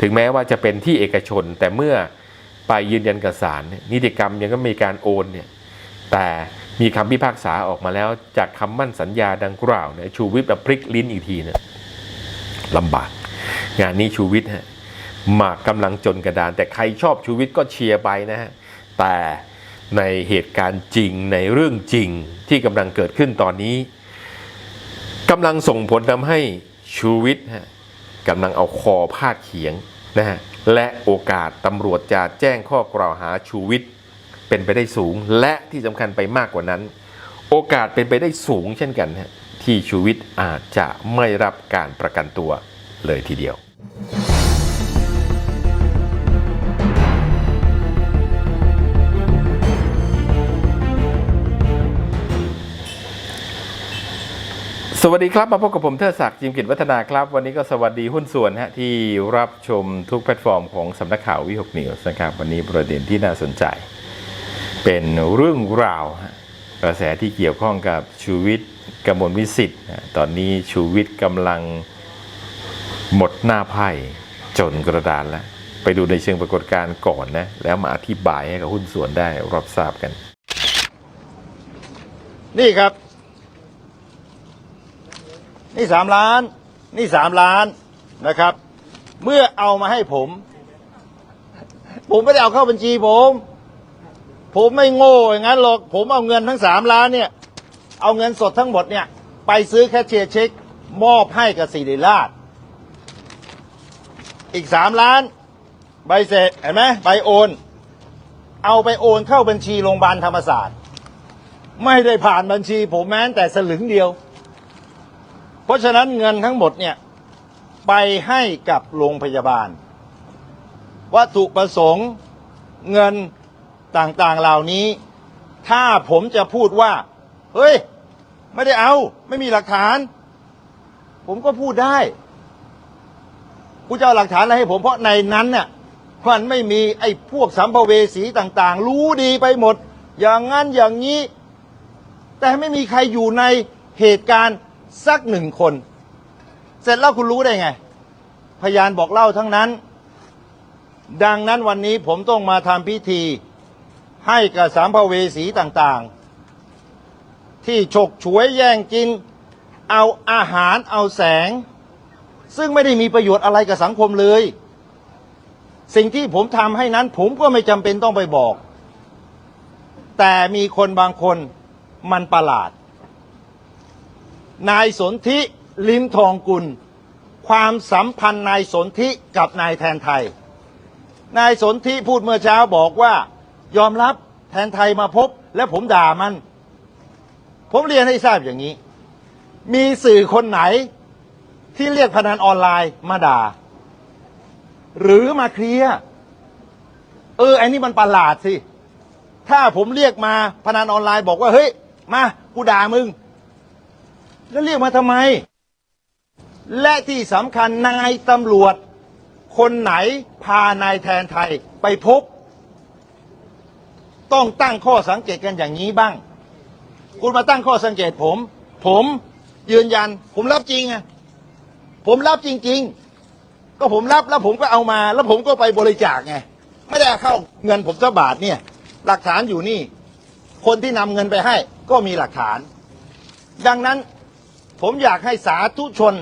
ถึงแม้ว่าจะเป็นที่เอกชนแต่เมื่อไปยืนยันกับศาลนิติกรรมยังก็มีการโอนเนี่ยแต่มีคำพิพากษาออกมาแล้วจากคำมั่นสัญญาดังกล่าวเนี่ยชูวิทย์แบบพลิกลิ้นอีกทีเนี่ยลำบาก งานนี้ชูวิทย์ฮะหมากกำลังจนกระดาน แต่ใครชอบชูวิทย์ก็เชียร์ไปนะฮะแต่ในเหตุการณ์จริงในเรื่องจริงที่กำลังเกิดขึ้นตอนนี้กำลังส่งผลทำให้ชูวิทย์ฮะ กำลังเอาคอพาดเขียงนะฮะและโอกาสตำรวจจะแจ้งข้อกล่าวหาชูวิทย์เป็นไปได้สูง และที่สำคัญไปมากกว่านั้น โอกาสเป็นไปได้สูงเช่นกันที่ชูวิทย์อาจจะไม่รับการประกันตัวเลยทีเดียว สวัสดีครับ มาพบกับผมเทอศักดิ์จิมกิจวัฒนาครับ วันนี้ก็สวัสดีหุ้นส่วนฮะที่รับชมทุกแพลตฟอร์มของสำนักข่าววิหกนิวส์นะครับ วันนี้ประเด็นที่น่าสนใจ เป็นเรื่องราว กระแสที่เกี่ยวข้องกับชูวิทย์กมลวิสิทธิ์ตอนนี้ชูวิทย์กำลังหมดหน้าไพ่จนกระดานแล้ว ไปดูในเชิงปรากฏการณ์ก่อนนะ แล้วมาอธิบายให้กับหุ้นส่วนได้รับทราบกัน นี่ครับ นี่สามล้าน นี่สามล้านนะครับ เมื่อเอามาให้ผม ผมไม่ได้เอาเข้าบัญชีผม ผมไม่โง่อย่างนั้นหรอก ผมเอาเงินทั้งสามล้านเนี่ย เอาเงินสดทั้งหมดเนี่ย ไปซื้อแคชเชียร์เช็ค มอบให้กับสิริราช อีกสามล้าน ใบเสร็จเห็นไหมใบโอน เอาไปโอนเข้าบัญชีโรงพยาบาลธรรมศาสตร์ ไม่ได้ผ่านบัญชีผมแม้แต่สลึงเดียว ราะฉะนั้นเงินทั้งหมดเนี่ยไปให้กับโรงพยาบาล วัตถุประสงค์เงินต่างๆเหล่านี้ ถ้าผมจะพูดว่า เฮ้ย ไม่ได้เอาไม่มีหลักฐาน ผมก็พูดได้กูจะเอาหลักฐานอะไรให้ผมเพราะในนั้นเนี่ยมันไม่มีไอ้พวกสัมภเวสีต่างๆ รู้ดีไปหมด อย่างนั้นอย่างนี้ แต่ไม่มีใครอยู่ในเหตุการณ์ สักหนึ่งคน เสร็จแล้วคุณรู้ได้ไง พยานบอกเล่าทั้งนั้น ดังนั้นวันนี้ผมต้องมาทำพิธี ให้กับสามภเวสีต่างๆ ที่ฉกฉวยแย่งกิน เอาอาหารเอาแสง ซึ่งไม่ได้มีประโยชน์อะไรกับสังคมเลย สิ่งที่ผมทำให้นั้นผมก็ไม่จำเป็นต้องไปบอก แต่มีคนบางคนมันประหลาด นายสนธิลิมทองกุล ความสัมพันธ์นายสนธิกับนายแทนไทย นายสนธิพูดเมื่อเช้าบอกว่ายอมรับแทนไทยมาพบ และผมด่ามัน ผมเรียนให้ทราบอย่างนี้ มีสื่อคนไหนที่เรียกพนันออนไลน์มาด่า หรือมาเคลียร์เออไอ้นี่มันประหลาดสิ ถ้าผมเรียกมาพนันออนไลน์บอกว่า เฮ้ย มา กูด่ามึง แล้วเรียกมาทำไม และที่สำคัญนายตำรวจ คนไหนพานายแทนไทยไปพบ ต้องตั้งข้อสังเกตกันอย่างนี้บ้าง คุณมาตั้งข้อสังเกตผม ผมยืนยัน ผมรับจริงอะผมรับจริง ๆ ก็ผมรับแล้วผมก็เอามา แล้วผมก็ไปบริจาคไงไม่ได้เข้าเงินผมสักบาทเนี่ย หลักฐานอยู่นี่ คนที่นำเงินไปให้ก็มีหลักฐาน ดังนั้น ผมอยากให้สาธุชน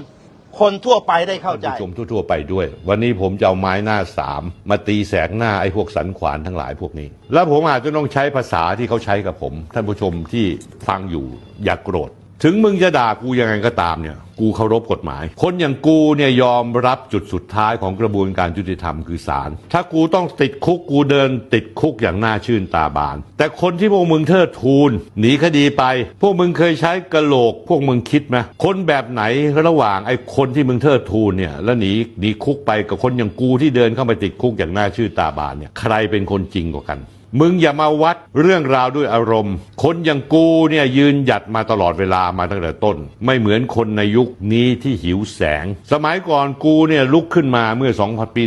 คนทั่วไปได้เข้าใจ ท่านผู้ชมทั่วๆไปด้วย วันนี้ผมจะเอาไม้หน้าสามมาตีแสกหน้าไอ้พวกสันขวานทั้งหลายพวกนี้ แล้วผมอาจจะต้องใช้ภาษาที่เขาใช้กับผม ท่านผู้ชมที่ฟังอยู่อย่ากโกรธ ถึงมึงจะด่ากูยังไงก็ตามเนี่ย กูเคารพกฎหมาย คนอย่างกูเนี่ยยอมรับจุดสุดท้ายของกระบวนการยุติธรรมคือศาลถ้ากูต้องติดคุกกูเดินติดคุกอย่างน่าชื่นตาบาน แต่คนที่พวกมึงเทิดทูนหนีคดีไป พวกมึงเคยใช้กระโหลก พวกมึงคิดไหมคนแบบไหนระหว่างไอ้คนที่มึงเทิดทูนเนี่ยแล้วหนีหนีคุกไปกับคนอย่างกูที่เดินเข้าไปติดคุกอย่างน่าชื่นตาบานเนี่ยใครเป็นคนจริงกว่ากัน มึงอย่ามาวัดเรื่องราวด้วยอารมณ์ คนอย่างกูเนี่ยยืนหยัดมาตลอดเวลามาตั้งแต่ต้น ไม่เหมือนคนในยุคนี้ที่หิวแสง สมัยก่อนกูเนี่ยลุกขึ้นมาเมื่อ 2 ปี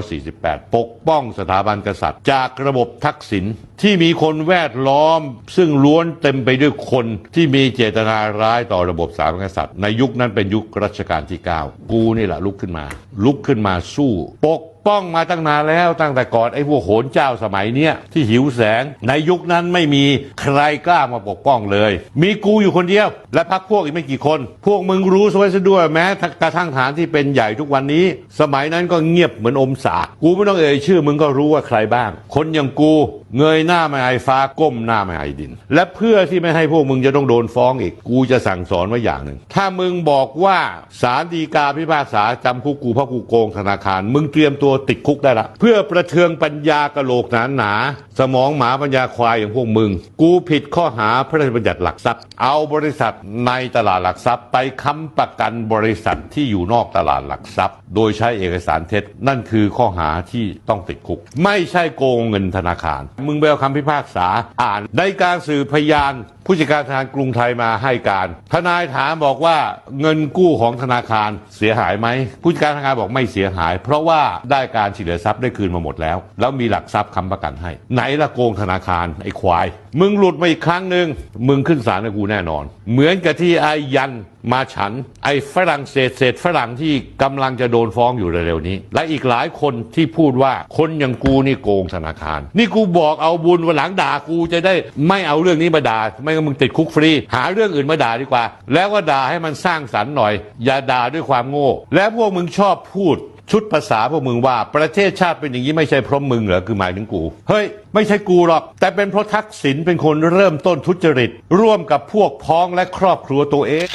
2548 ปกป้องสถาบันกษัตริย์ จากระบบทักษิณที่มีคนแวดล้อม ซึ่งล้วนเต็มไปด้วยคนที่มีเจตนาร้ายต่อระบบสาบันกษัตริย์ ในยุคนั้นเป็นยุครัชกาลที่ 9 กูนี่แหละลุกขึ้นมา ลุกขึ้นมาสู้ ปก ป้องมาตั้งนานแล้วตั้งแต่ก่อนไอ้พวกโหนเจ้าสมัยเนี้ยที่หิวแสง ในยุคนั้นไม่มีใครกล้ามาปกป้องเลย มีกูอยู่คนเดียว และพักพวกอีกไม่กี่คน พวกมึงรู้ซะไว้ซะด้วยแม้กระทั่งฐานที่เป็นใหญ่ทุกวันนี้ สมัยนั้นก็เงียบเหมือนอมสากกูไม่ต้องเอ่ยชื่อมึงก็รู้ว่าใครบ้าง คนอย่างกู เงยหน้าไม่ไอฟ้าก้มหน้าไม่ไอดิน และเพื่อที่ไม่ให้พวกมึงจะต้องโดนฟ้องอีก กูจะสั่งสอนไว้อย่างหนึ่ง ถ้ามึงบอกว่าศาลฎีกาพิพากษาจำคุกกูเพราะกูโกงธนาคาร มึงเตรียมตัวติดคุกได้ละ เพื่อประเทืองปัญญากะโหลกหนาหนา สมองหมาปัญญาควายอย่างพวกมึง กูผิดข้อหาพระราชบัญญัติหลักทรัพย์ เอาบริษัทในตลาดหลักทรัพย์ ไปค้ำประกันบริษัทที่อยู่นอกตลาดหลักทรัพย์ โดยใช้เอกสารเท็จนั่นคือข้อหาที่ต้องติดคุก ไม่ใช่โกงเงินธนาคารมึงไปเอาคำพิพากษาอ่านในการสืบพยาน ผู้จัดการธนาคารกรุงไทยมาให้การ ทนายถามบอกว่าเงินกู้ของธนาคารเสียหายไหมผู้จัดการธนาคารบอกไม่เสียหาย เพราะว่าได้การฉีดเหลือทรัพย์ได้คืนมาหมดแล้ว แล้วมีหลักทรัพย์ค้ำประกันให้ ไหนละโกงธนาคารไอ้ควาย มึงหลุดมาอีกครั้งหนึ่งมึงขึ้นศาลกับกูแน่นอน เหมือนกับที่ไอ้ยันมาฉัน ไอ้ฝรั่งเศสเศษฝรั่งที่กำลังจะโดนฟ้องอยู่เร็วๆนี้ และอีกหลายคนที่พูดว่าคนอย่างกูนี่โกงธนาคาร นี่กูบอกเอาบุญวันหลังด่ากูจะได้ไม่เอาเรื่องนี้มาด่าไม่มึงติดคุกฟรี หาเรื่องอื่นมาด่าดีกว่า แล้วก็ด่าให้มันสร้างสรรค์หน่อย อย่าด่าด้วยความโง่ และพวกมึงชอบพูดชุดภาษาพวกมึงว่าประเทศชาติเป็นอย่างนี้ไม่ใช่เพราะมึงเหรอคือหมายถึงกู เฮ้ย ไม่ใช่กูหรอก แต่เป็นเพราะทักษิณเป็นคนเริ่มต้นทุจริต ร่วมกับพวกพ้องและครอบครัวตัวเอง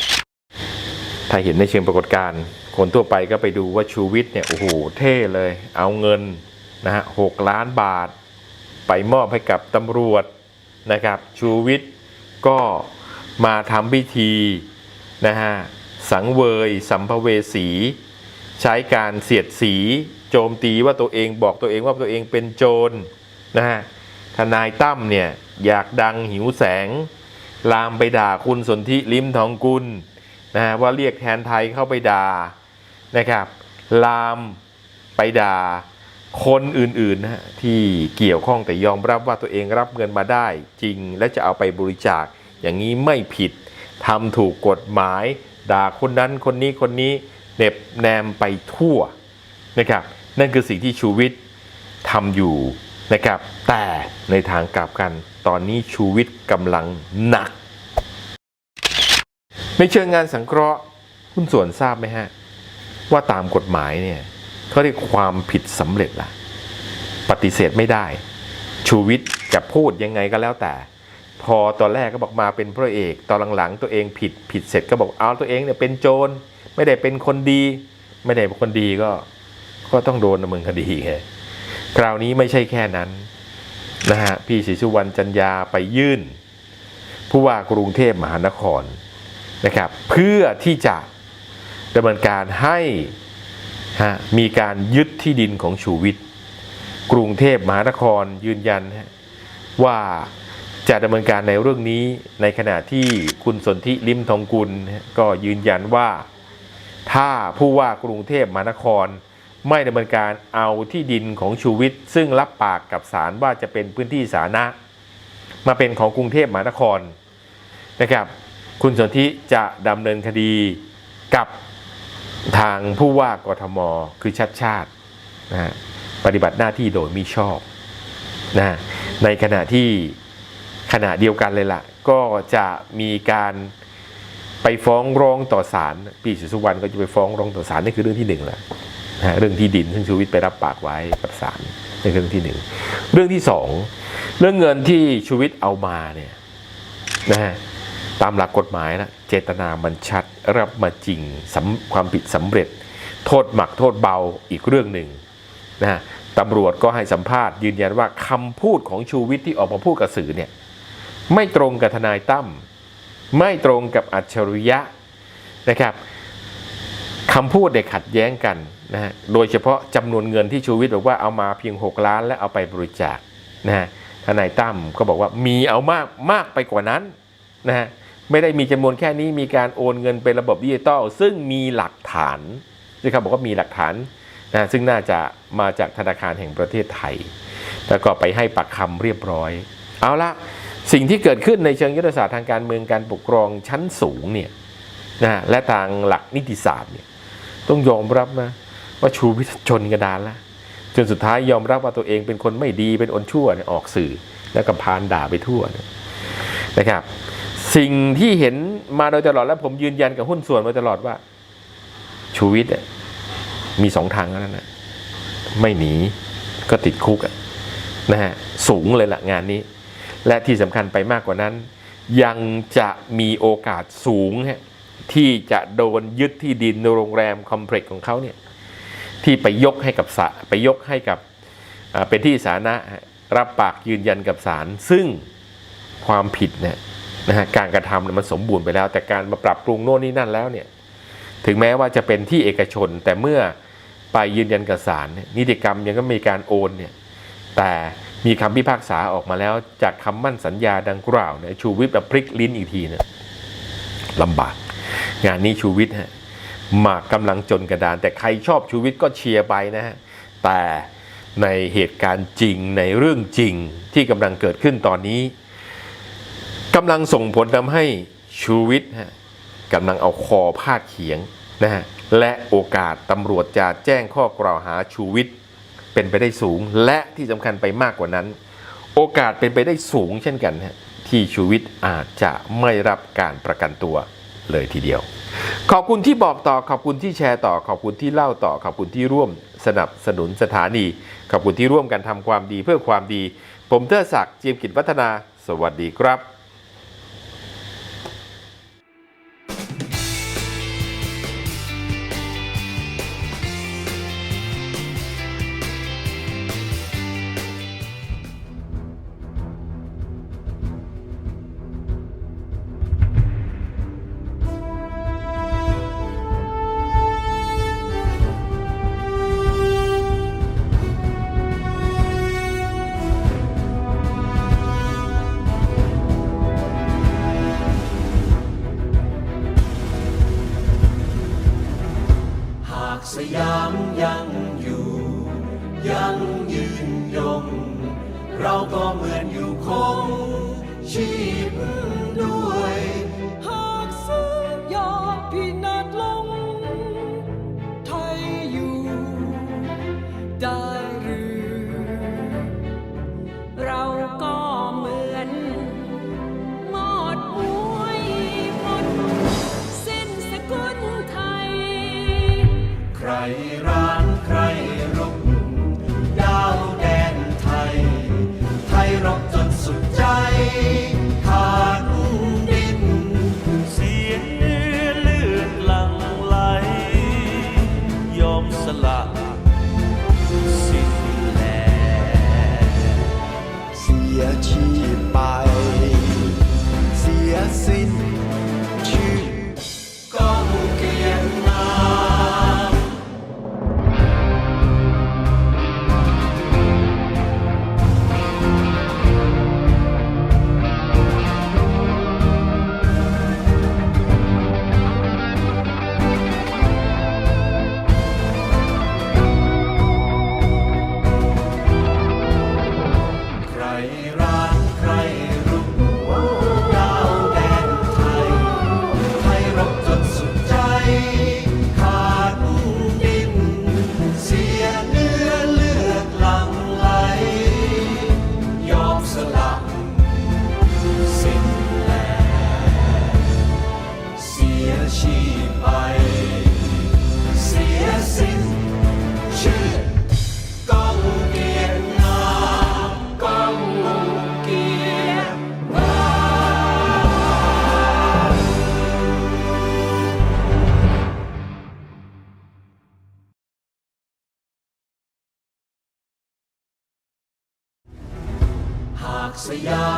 ถ้าเห็นในเชิงปรากฏการณ์คนทั่วไปก็ไปดูว่าชูวิทย์เนี่ยโอ้โหเท่เลย เอาเงินนะฮะหกล้านบาท ไปมอบให้กับตำรวจนะครับชูวิทย์ ก็มาทำพิธีนะฮะสังเวยสัมภเวสี ใช้การเสียดสี โจมตีว่าตัวเองบอกตัวเองว่าตัวเองเป็นโจรนะฮะทนายตั้มเนี่ยอยากดังหิวแสง ลามไปด่าคุณสนธิลิมทองกุลนะฮะว่าเรียกแทนไทยเข้าไปด่านะครับ ลามไปด่า คนอื่นๆนะฮะที่เกี่ยวข้องแต่ยอมรับว่าตัวเองรับเงินมาได้จริง และจะเอาไปบริจาค อย่างนี้ไม่ผิดทำถูกกฎหมาย ด่าคนนั้นคนนี้คนนี้เน็บแนมไปทั่วนะครับนั่นคือสิ่งที่ชูวิทย์ทำอยู่นะครับแต่ในทางกลับกัน ตอนนี้ชูวิทย์กำลังหนัก ในเชิงงานสังเคราะห์คุณส่วนทราบไหมฮะ ว่าตามกฎหมายเนี่ย เขาเรียกความผิดสำเร็จละปฏิเสธไม่ได้ ชูวิทย์จะพูดยังไงก็แล้วแต่ พอตอนแรกก็บอกมาเป็นพระเอก ตอนหลังๆ ตัวเองผิดผิดเสร็จก็บอกเอาตัวเองเนี่ยเป็นโจรไม่ได้เป็นคนดี ไม่ได้เป็นคนดีก็ก็ต้องโดนดำเนินคดีไงคราวนี้ไม่ใช่แค่นั้นนะฮะพี่ศรีสุวรรณจันยาไปยื่น ผู้ว่ากรุงเทพมหานครนะครับ เพื่อที่จะดำเนินการให้ ฮะมีการยึดที่ดินของชูวิทย์กรุงเทพมหานครยืนยันว่าจะดำเนินการในเรื่องนี้ในขณะที่คุณสนธิลิมทองกุลก็ยืนยันว่า ถ้าผู้ว่ากรุงเทพมหานคร ไม่ดำเนินการเอาที่ดินของชูวิทย์ซึ่งรับปากกับศาลว่าจะเป็นพื้นที่สาธารณะ มาเป็นของกรุงเทพมหานครนะครับ คุณสนธิจะดำเนินคดีกับ ทางผู้ว่ากทมคือชัดชาตินะฮะปฏิบัติหน้าที่โดยมิชอบนะฮะในขณะที่ขณะเดียวกันเลยล่ะ ก็จะมีการไปฟ้องร้องต่อศาลปีศรีสุวรรณก็จะไปฟ้องร้องต่อศาลนี่คือเรื่องที่หนึ่งแหละนะฮะเรื่องที่ดินซึ่งชูวิทย์ไปรับปากไว้กับศาลนี่คือเรื่องที่หนึ่งเรื่องที่สองเรื่องเงินที่ชูวิทย์เอามาเนี่ยนะฮะ ตามหลักกฎหมายนะเจตนามันชัดรับมาจริงสำความผิดสำเร็จ โทษหมักโทษเบาอีกเรื่องหนึ่งนะฮะตำรวจก็ให้สัมภาษณ์ยืนยันว่าคำพูดของชูวิทย์ที่ออกมาพูดกับสื่อเนี่ยไม่ตรงกับทนายตั้มไม่ตรงกับอัจฉริยะนะครับคำพูดเนี่ยขัดแย้งกันนะฮะโดยเฉพาะจำนวนเงินที่ชูวิทย์บอกว่าเอามาเพียง 6 ล้านและเอาไปบริจาคนะฮะทนายตั้มก็บอกว่ามีเอามากมากไปกว่านั้นนะฮะ ไม่ได้มีจำนวนแค่นี้มีการโอนเงินเป็นระบบดิจิตอลซึ่งมีหลักฐานนะครับบอกว่ามีหลักฐานนะซึ่งน่าจะมาจากธนาคารแห่งประเทศไทย แล้วก็ไปให้ปากคำเรียบร้อย เอาละสิ่งที่เกิดขึ้นในเชิงยุทธศาสตร์ทางการเมืองการปกครองชั้นสูงเนี่ยนะและทางหลักนิติศาสตร์เนี่ยต้องยอมรับนะว่าชูวิทย์จนกระดานล้วจนสุดท้ายยอมรับว่าตัวเองเป็นคนไม่ดีเป็นอนชั่วออกสื่อ แล้วก็พานด่าไปทั่วนะครับ สิ่งที่เห็นมาโดยตลอดและผมยืนยันกับหุ้นส่วนมาตลอดว่าชูวิทย์มีสองทางเท่านั้นนะไม่หนีก็ติดคุกนะฮะสูงเลยละงานนี้ และที่สำคัญไปมากกว่านั้น ยังจะมีโอกาสสูงฮะที่จะโดนยึดที่ดินโรงแรมคอมเพล็กซ์ของเขาเนี่ยที่ไปยกให้กับศาไปยกให้กับเป็นที่สาธารณะรับปากยืนยันกับศาลซึ่งความผิดเนี่ย นะฮะการกระทำมันสมบูรณ์ไปแล้ว แต่การมาปรับปรุงโน่นนี่นั่นแล้วเนี่ยถึงแม้ว่าจะเป็นที่เอกชนแต่เมื่อไปยืนยันกับศาลนี่ยนิติกรรมยังก็มีการโอนเนี่ยแต่มีคำพิพากษาออกมาแล้วจากคำมั่นสัญญาดังกล่าวเนี่ยชูวิทย์แบบพลิกลิ้นอีกทีเนี่ยลำบาก งานนี้ชูวิทย์ฮะหมากกำลังจนกระดาน แต่ใครชอบชูวิทย์ก็เชียร์ไปนะฮะแต่ในเหตุการณ์จริงในเรื่องจริงที่กำลังเกิดขึ้นตอนนี้ กำลังส่งผลทำให้ชูวิทย์กำลังเอาคอพาดเขียงนะฮะและโอกาสตำรวจจะแจ้งข้อกล่าวหาชูวิทย์เป็นไปได้สูง และที่สำคัญไปมากกว่านั้น โอกาสเป็นไปได้สูงเช่นกันฮะที่ชูวิทย์อาจจะไม่รับการประกันตัวเลยทีเดียว ขอบคุณที่บอกต่อขอบคุณที่แชร์ต่อขอบคุณที่เล่าต่อขอบคุณที่ร่วมสนับสนุนสถานี ขอบคุณที่ร่วมกันทำความดีเพื่อความดี ผมเทอศักดิ์เจียมกิจวัฒนา สวัสดีครับากสยามยังอยู่ ยังยืนยง เราก็เหมือนอยู่คงชีพ ไรา ยา